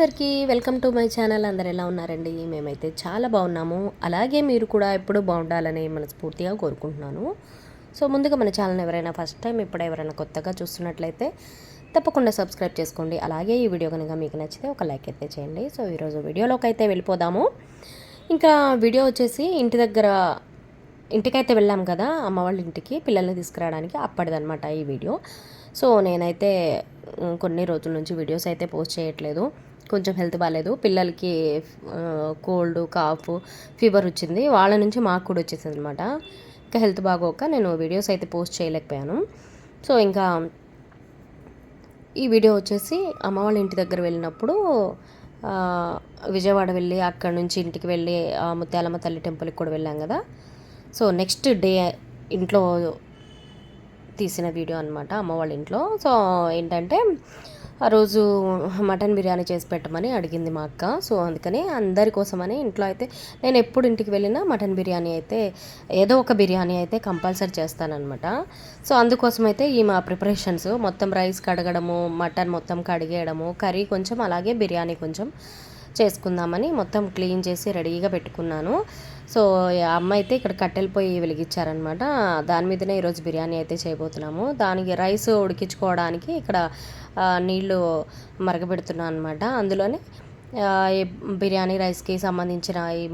అందరికీ welcome to my channel. అందరు ఎలా ఉన్నారండి? మేమైతే చాలా బాగున్నాము. అలాగే మీరు కూడా ఎప్పుడూ బాగుండాలని మనస్ఫూర్తిగా కోరుకుంటున్నాను. సో ముందుగా మన ఛానల్ ఎవరైనా ఫస్ట్ టైం ఇప్పుడు ఎవరైనా కొత్తగా చూస్తున్నట్లయితే తప్పకుండా సబ్స్క్రైబ్ చేసుకోండి. అలాగే ఈ వీడియో కనుక మీకు నచ్చితే ఒక లైక్ అయితే చేయండి. సో ఈరోజు వీడియోలోకి అయితే వెళ్ళిపోదాము. ఇంకా వీడియో వచ్చేసి ఇంటి దగ్గర ఇంటికైతే వెళ్ళాం కదా అమ్మ వాళ్ళ ఇంటికి పిల్లల్ని తీసుకురావడానికి అప్పటిదనమాట ఈ వీడియో. సో నేనైతే కొన్ని రోజుల నుంచి వీడియోస్ అయితే పోస్ట్ చేయట్లేదు. కొంచెం హెల్త్ బాగాలేదు పిల్లలకి కోల్డ్ కాఫ్ ఫీవర్ వచ్చింది. వాళ్ళ నుంచి మాకు కూడా వచ్చేసింది అనమాట ఇంకా హెల్త్ బాగోక నేను వీడియోస్ అయితే పోస్ట్ చేయలేకపోయాను. సో ఇంకా ఈ వీడియో వచ్చేసి అమ్మ వాళ్ళ ఇంటి దగ్గర వెళ్ళినప్పుడు విజయవాడ వెళ్ళి అక్కడ నుంచి ఇంటికి వెళ్ళి ఆ, ముత్యాలమ్మ తల్లి టెంపుల్కి కూడా వెళ్ళాం కదా. సో నెక్స్ట్ డే ఇంట్లో తీసిన వీడియో అనమాట అమ్మ వాళ్ళ ఇంట్లో. సో ఏంటంటే ఆ రోజు మటన్ బిర్యానీ చేసి పెట్టమని అడిగింది మా అక్క. సో అందుకని అందరి కోసమని ఇంట్లో అయితే నేను ఎప్పుడు ఇంటికి వెళ్ళినా మటన్ బిర్యానీ అయితే ఏదో ఒక బిర్యానీ అయితే కంపల్సరీ చేస్తానన్నమాట. సో అందుకోసం అయితే ఈ మా ప్రిపరేషన్స్ మొత్తం రైస్ కడగడము మటన్ మొత్తం కడిగేయడము కర్రీ కొంచెం అలాగే బిర్యానీ కొంచెం చేసుకుందామని మొత్తం క్లీన్ చేసి రెడీగా పెట్టుకున్నాను. సో అమ్మ అయితే ఇక్కడ కట్టెల పొయ్యి వెలిగించారనమాట. దాని మీదనే ఈరోజు బిర్యానీ అయితే చేయబోతున్నాము. దానికి రైస్ ఉడికించుకోవడానికి ఇక్కడ నీళ్ళు మరగబెడుతున్నాను అనమాట. అందులోనే బిర్యానీ రైస్కి సంబంధించిన ఈ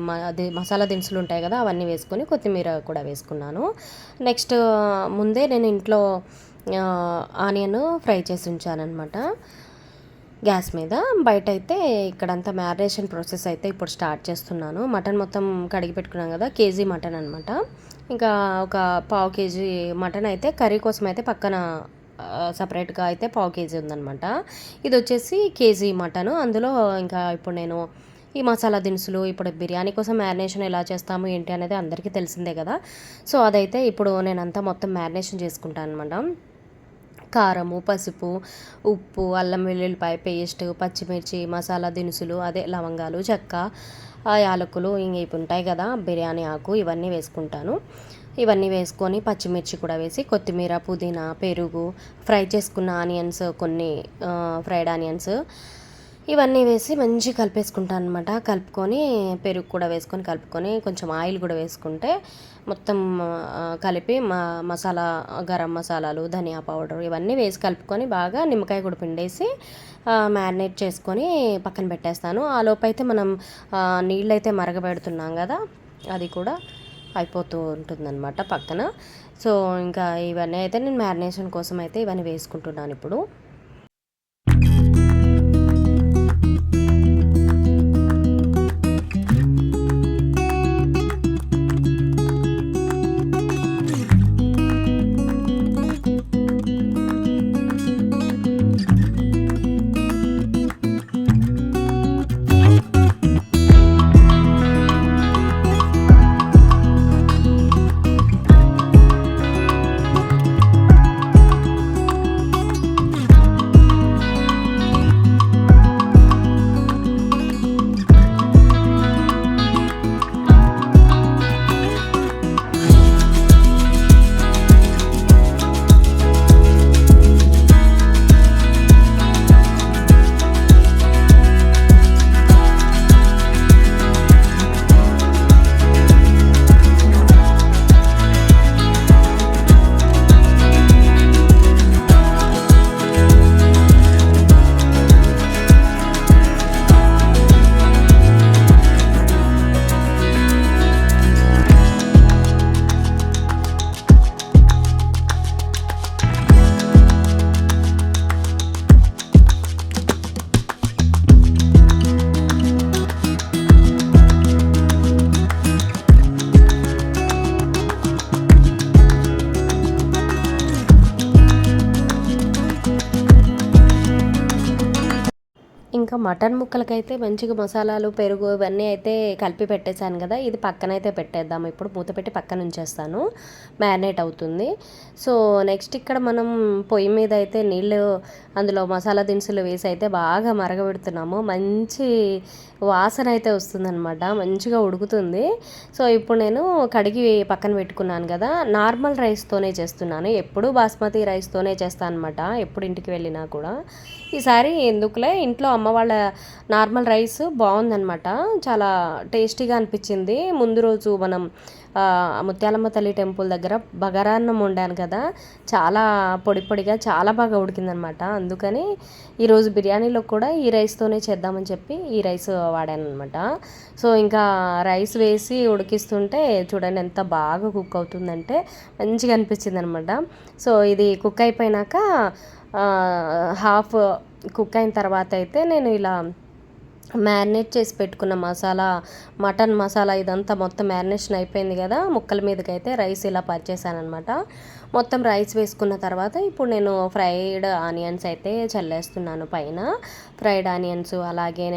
మసాలా దినుసులు ఉంటాయి కదా అవన్నీ వేసుకొని కొత్తిమీర కూడా వేసుకున్నాను. నెక్స్ట్ ముందే నేను ఇంట్లో ఆనియన్ ఫ్రై చేసి ఉంచానన్నమాట గ్యాస్ మీద. బయట అయితే ఇక్కడంతా మ్యారినేషన్ ప్రాసెస్ అయితే ఇప్పుడు స్టార్ట్ చేస్తున్నాను. మటన్ మొత్తం కడిగి పెట్టుకున్నాం కదా కేజీ మటన్ అనమాట ఇంకా ఒక పావు కేజీ మటన్ అయితే కర్రీ కోసం అయితే పక్కన సపరేట్గా అయితే పావు కేజీ ఉందనమాట ఇది వచ్చేసి కేజీ మటను. అందులో ఇంకా ఇప్పుడు నేను ఈ మసాలా దినుసులు ఇప్పుడు బిర్యానీ కోసం మ్యారినేషన్ ఎలా చేస్తాము ఏంటి అనేది అందరికీ తెలిసిందే కదా. సో అదైతే ఇప్పుడు నేనంతా మొత్తం మ్యారినేషన్ చేసుకుంటాను అనమాట కారము పసుపు ఉప్పు అల్లం వెల్లుల్లిపాయ పేస్ట్ పచ్చిమిర్చి మసాలా దినుసులు అదే లవంగాలు చెక్క ఆ యాలకులు ఇంక ఇవి ఉంటాయి కదా బిర్యానీ ఆకు ఇవన్నీ వేసుకుంటాను. ఇవన్నీ వేసుకొని పచ్చిమిర్చి కూడా వేసి కొత్తిమీర పుదీనా పెరుగు ఫ్రై చేసుకున్న ఆనియన్స్ కొన్ని ఫ్రైడ్ ఆనియన్స్ ఇవన్నీ వేసి మంచి కలిపేసుకుంటాను అనమాట కలుపుకొని పెరుగు కూడా వేసుకొని కలుపుకొని కొంచెం ఆయిల్ కూడా వేసుకుంటే మొత్తం కలిపి మా మసాలా గరం మసాలాలు ధనియా పౌడర్ ఇవన్నీ వేసి కలుపుకొని బాగా నిమ్మకాయ కూడా పిండేసి మ్యారినేట్ చేసుకొని పక్కన పెట్టేస్తాను. ఆ లోపైతే అయితే మనం నీళ్ళైతే మరగబెడుతున్నాం కదా అది కూడా అయిపోతూ ఉంటుందన్నమాట పక్కన. సో ఇంకా ఇవన్నీ అయితే నేను మ్యారినేషన్ కోసం అయితే ఇవన్నీ వేసుకుంటున్నాను ఇప్పుడు. ఇంకా మటన్ ముక్కలకైతే మంచిగా మసాలాలు పెరుగు ఇవన్నీ అయితే కలిపి పెట్టేశాను కదా. ఇది పక్కనైతే పెట్టేద్దాం. ఇప్పుడు మూత పెట్టి పక్కన ఉంచేస్తాను. మ్యారినేట్ అవుతుంది. సో నెక్స్ట్ ఇక్కడ మనం పొయ్యి మీద అయితే నీళ్ళు అందులో మసాలా దినుసులు వేసి అయితే బాగా మరగబెడుతున్నాము. మంచి వాసన అయితే వస్తుందన్నమాట. మంచిగా ఉడుకుతుంది. సో ఇప్పుడు నేను కడిగి పక్కన పెట్టుకున్నాను కదా. నార్మల్ రైస్తోనే చేస్తున్నాను. ఎప్పుడు బాస్మతి రైస్తోనే చేస్తాను అనమాట ఎప్పుడు ఇంటికి వెళ్ళినా కూడా. ఈసారి ఎందుకులే ఇంట్లో అమ్మ వాళ్ళ నార్మల్ రైస్ బాగుందనమాట చాలా టేస్టీగా అనిపించింది. ముందు రోజు మనం ముత్యాలమ్మ తల్లి టెంపుల్ దగ్గర బగారాన్నం వండాను కదా. చాలా పొడి పొడిగా చాలా బాగా ఉడికిందనమాట అందుకని ఈరోజు బిర్యానీలో కూడా ఈ రైస్తోనే చేద్దామని చెప్పి ఈ రైస్ వాడాను అనమాట సో ఇంకా రైస్ వేసి ఉడికిస్తుంటే చూడండి ఎంత బాగా కుక్ అవుతుందంటే మంచిగా అనిపించింది అనమాట సో ఇది కుక్ అయిపోయినాక హాఫ్ కుక్ అయిన తర్వాత అయితే నేను ఇలా మ్యారినేట్ చేసి పెట్టుకున్న మసాలా మటన్ మసాలా ఇదంతా మొత్తం మ్యారినేషన్ అయిపోయింది కదా ముక్కల మీదకి అయితే రైస్ ఇలా పరిచేసానమాట అనమాట మొత్తం రైస్ వేసుకున్న తర్వాత ఇప్పుడు నేను ఫ్రైడ్ ఆనియన్స్ అయితే చల్లేస్తున్నాను పైన. ఫ్రైడ్ ఆనియన్స్ అలాగే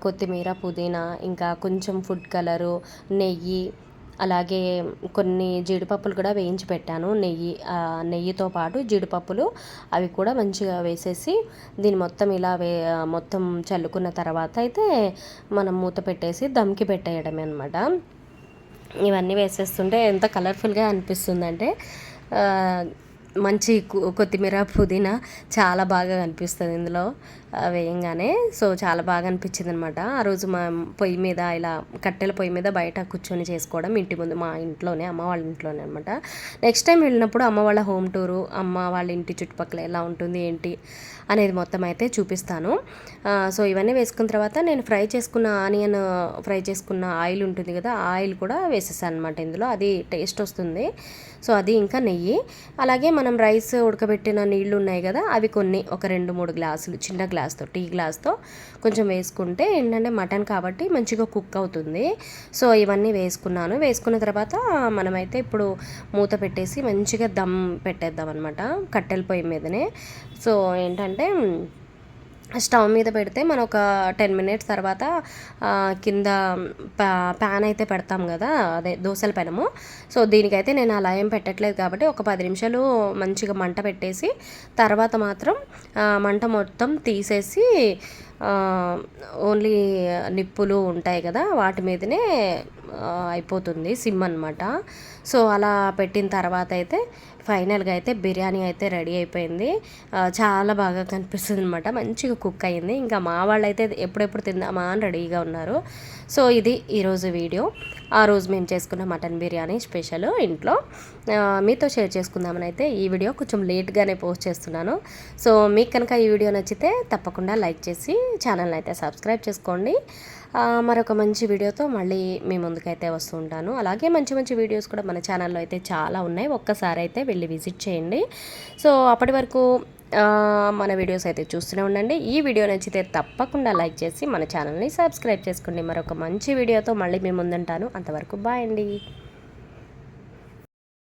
కొత్తిమీర పుదీనా ఇంకా కొంచెం ఫుడ్ కలరు నెయ్యి అలాగే కొన్ని జీడిపప్పులు కూడా వేయించి పెట్టాను. నెయ్యి నెయ్యితో పాటు జీడిపప్పులు అవి కూడా మంచిగా వేసేసి దీన్ని మొత్తం ఇలా వే మొత్తం చల్లుకున్న తర్వాత అయితే మనం మూత పెట్టేసి దమ్కి పెట్టేయడమే అనమాట ఇవన్నీ వేసేస్తుంటే ఎంత కలర్ఫుల్గా అనిపిస్తుందంటే మంచి కొత్తిమీర పుదీనా చాలా బాగా కనిపిస్తుంది ఇందులో వేయంగానే. సో చాలా బాగా అనిపించింది అనమాట ఆ రోజు మా పొయ్యి మీద ఇలా కట్టెల పొయ్యి మీద బయట కూర్చొని చేసుకోవడం ఇంటి ముందు మా ఇంట్లోనే అమ్మ వాళ్ళ ఇంట్లోనే అనమాట. నెక్స్ట్ టైం వెళ్ళినప్పుడు అమ్మ వాళ్ళ హోమ్ టూరు అమ్మ వాళ్ళ ఇంటి చుట్టుపక్కల ఎలా ఉంటుంది ఏంటి అనేది మొత్తం అయితే చూపిస్తాను. సో ఇవన్నీ వేసుకున్న తర్వాత నేను ఫ్రై చేసుకున్న ఆనియన్ ఫ్రై చేసుకున్న ఆయిల్ ఉంటుంది కదా ఆయిల్ కూడా వేసేసాను అనమాట ఇందులో. అది టేస్ట్ వస్తుంది. సో అది ఇంకా నెయ్యి. అలాగే మనం రైస్ ఉడకబెట్టిన నీళ్ళు ఉన్నాయి కదా అవి కొన్ని ఒక రెండు మూడు గ్లాసులు చిన్న గ్లాస్తో టీ గ్లాస్తో కొంచెం వేసుకుంటే ఏంటంటే మటన్ కాబట్టి మంచిగా కుక్ అవుతుంది. సో ఇవన్నీ వేసుకున్నాను. వేసుకున్న తర్వాత మనమైతే ఇప్పుడు మూత పెట్టేసి మంచిగా దమ్ పెట్టేద్దాం అనమాట కట్టెల పొయ్యి మీదనే. సో ఏంటంటే స్టవ్ మీద పెడితే మనం ఒక టెన్ మినిట్స్ తర్వాత కింద పా ప్యాన్ అయితే పెడతాం కదా అదే దోశల పెనము. సో దీనికైతే నేను అలా ఏం పెట్టట్లేదు కాబట్టి ఒక పది నిమిషాలు మంచిగా మంట పెట్టేసి తర్వాత మాత్రం మంట మొత్తం తీసేసి ఓన్లీ నిప్పులు ఉంటాయి కదా వాటి మీదనే అయిపోతుంది సిమ్ అనమాట సో అలా పెట్టిన తర్వాత అయితే ఫైనల్గా అయితే బిర్యానీ అయితే రెడీ అయిపోయింది. చాలా బాగా కనిపిస్తుంది అనమాట మంచిగా కుక్ అయ్యింది ఇంకా మా వాళ్ళు అయితే ఎప్పుడెప్పుడు తిందామా అని రెడీగా ఉన్నారు. సో ఇది ఈరోజు వీడియో. ఆ రోజు మేము చేసుకున్న మటన్ బిర్యానీ స్పెషల్ ఇంట్లో. మీతో షేర్ చేసుకుందామని అయితే ఈ వీడియో కొంచెం లేట్గానే పోస్ట్ చేస్తున్నాను. సో మీకు కనుక ఈ వీడియో నచ్చితే తప్పకుండా లైక్ చేసి ఛానల్ అయితే సబ్స్క్రైబ్ చేసుకోండి. మరొక మంచి వీడియోతో మళ్ళీ మీ ముందుకైతే వస్తూ ఉంటాను. అలాగే మంచి మంచి వీడియోస్ కూడా మన ఛానల్లో అయితే చాలా ఉన్నాయి. ఒక్కసారి అయితే వెళ్ళి విజిట్ చేయండి. సో అప్పటి వరకు మన వీడియోస్ అయితే చూస్తూనే ఉండండి. ఈ వీడియో నచ్చితే తప్పకుండా లైక్ చేసి మన ఛానల్ని సబ్స్క్రైబ్ చేసుకోండి మరొక మంచి వీడియోతో మళ్ళీ మీ ముందుంటాను. అంతవరకు బాయ్ అండి.